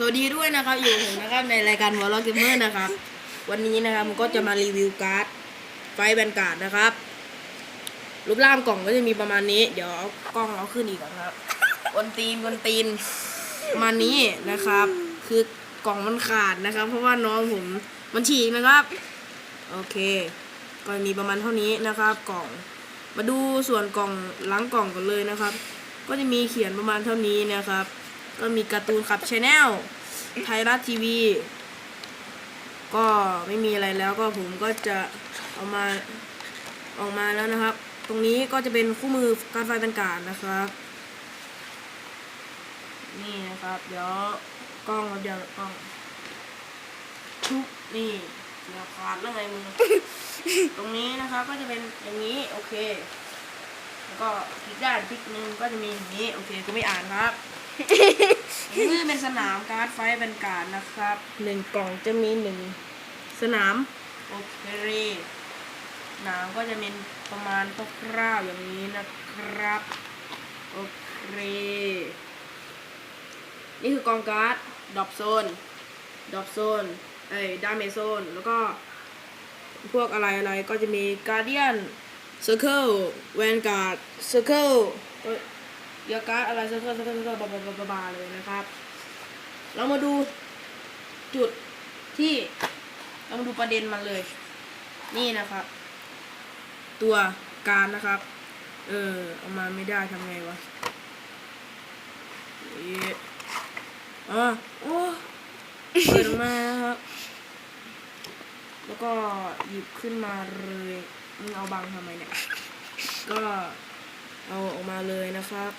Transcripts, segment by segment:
สวัสดีด้วยนะครับอยู่ผมนะครับในรายการหัวเราะเกมเมอร์นะครับวันนี้นะครับผมก็จะมารีวิวการ์ดไฟแบนการ์ดนะครับ รูปร่างกล่องก็จะมีประมาณนี้ เดี๋ยวเอากล้องเอาขึ้นอีกก่อนครับกวนตีนกวนตีนมานี้นะครับ คือกล่องมันขาดนะครับ เพราะว่าน้องผมมันฉีกนะครับ โอเค ก็มีประมาณเท่านี้นะครับ กล่อง มาดูส่วนกล่องหลังกล่องกันเลยนะครับ ก็จะมีเขียนประมาณเท่านี้นะครับ ก็มีการ์ตูนขับชาแนลไทยรัฐทีวี ก็ไม่มีอะไรแล้วก็ผมก็จะเอามาออกมาแล้วนะครับ ตรงนี้ก็จะเป็นคู่มือการไฟต่างๆนะครับ นี่นะครับ เดี๋ยวกล้องครับเดี๋ยวกล้องทุบนี่เดี๋ยวขาดแล้วไงมึงตรงนี้นะครับก็จะเป็นอย่างนี้โอเค แล้วก็พลิกด้านพลิกนึงก็จะมีอย่างนี้โอเคกูไม่อ่านครับ นี่คือเป็นสนามการ์ดไฟท์เป็นการ์ดนะครับ หนึ่งกล่องจะมีหนึ่งสนาม โอเคสนามก็จะเป็นประมาณคร่าวๆอย่างนี้นะครับ โอเค นี่คือกองการ์ดดรอปโซนดรอปโซนเอ้ยดาเมจโซน แล้วก็ พวกอะไรอะไรก็จะมีการเดียนเซอร์เคิลแวนการ์ดเซอร์เคิล เดียวการ์ดอะไรเซอร์เคิลเซอร์เคิลเซอร์บาบาบาบาบาเลยนะครับ เรามาดูจุดที่เรามาดูประเด็นมันเลย นี่นะครับ ตัวการนะครับ เออเอามาไม่ได้ทำไงวะเอ๊ะอ๋อโอ้เปิดมาครับ แล้วก็หยิบขึ้นมาเลยมึงเอาบังทำไมเนี่ย ก็เอาออกมาเลยนะครับ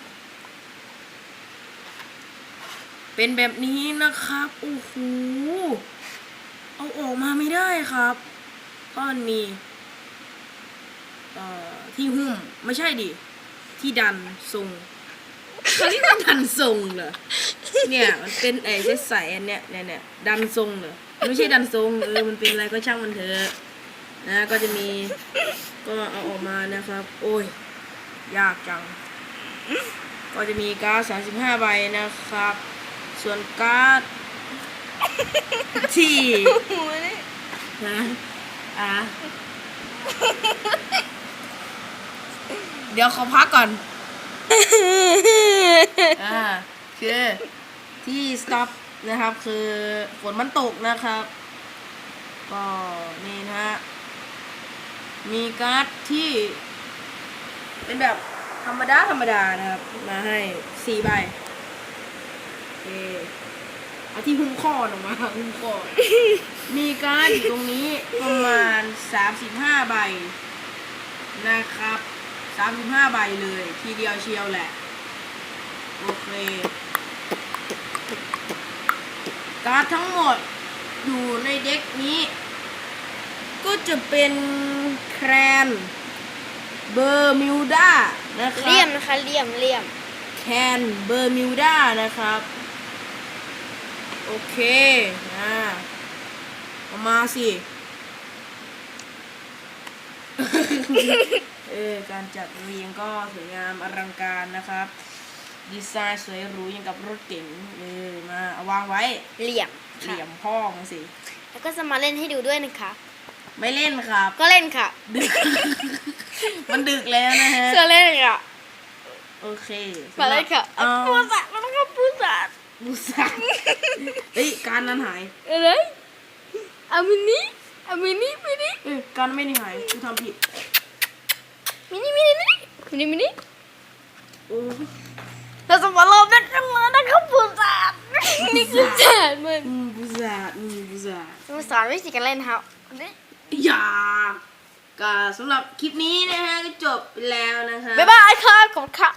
เป็นแบบนี้นะครับโอ้โหเอาออกมาไม่ได้ครับเพราะมันมีเอ่อที่หุ้มไม่ใช่ดิที่ดันทรงเขาเรียกว่าดันทรงเหรอเนี่ย มันเป็นไอ้เส้นใสอันเนี้ยเนี่ยเนี่ยดันทรงเหรอไม่ใช่ดันทรงเออมันเป็นอะไรก็ช่างมันเถอะนะก็จะมีก็เอาออกมานะครับ โอ้ย ยากจัง ก็จะมีการ์ด35 ใบนะครับ ส่วนการ์ดที่นะอะเดี๋ยวขอพักก่อน อ่า คือที่สต็อปนะครับ คือฝนมันตกนะครับ ก็นี่นะฮะ มีการ์ดที่ เป็นแบบธรรมดาธรรมดานะครับ มาให้สี่ใบ เคเอาที่หุ้มข้อออกมาหุ้มข้อ มีการ์ดอยู่ตรงนี้ประมาณสามสิบห้าใบนะครับสามสิบห้าใบเลย ทีเดียวเชียวแหละ โอเค การ์ดทั้งหมดอยู่ในเด็กนี้ ก็จะเป็นแครนเบอร์มิวดานะครัเลี่ยมบนะคะเลี่ยมเลี่ยมแคนเบอร์มิวดานะครับ โอเคนะเอามาสิเออการจัดเรียงก็สวยงามอลังการนะครับ ดีไซน์สวยหรูอย่างกับรถเก๋งเออมาเอาวางไว้เหลี่ยมเหค่ะลี่ยมพ่อมึงสิ แล้วก็จะมาเล่นให้ดูด้วยนะคะ ไม่เล่นครับ ก็เล่นค่ะดึก มันดึกแล้วนะฮะเชื่อเล่นค่ะ โอเคมาเล่นค่ะเอาปูสัตว์แล้วก็ปูสัตว์ บูซ่าเฮ้ยการนั้นหายอะไรเอามินิเอามินิมินิเอ้ยการไม่ได้หายกูทำผิดมินิมินิมินิมินิมินิโอ้เราจะมาลองเล่นกันเลยนะครับปูสัตว์นี่คือแจนมันอืมบูซ่าอืมบูซ่าจะมาสอนวิธีการเล่นครับนี่อย่าก็สำหรับคลิปนี้นะฮะก็จบไปแล้วนะคะบ๊ายบายครับขอบคุณครับ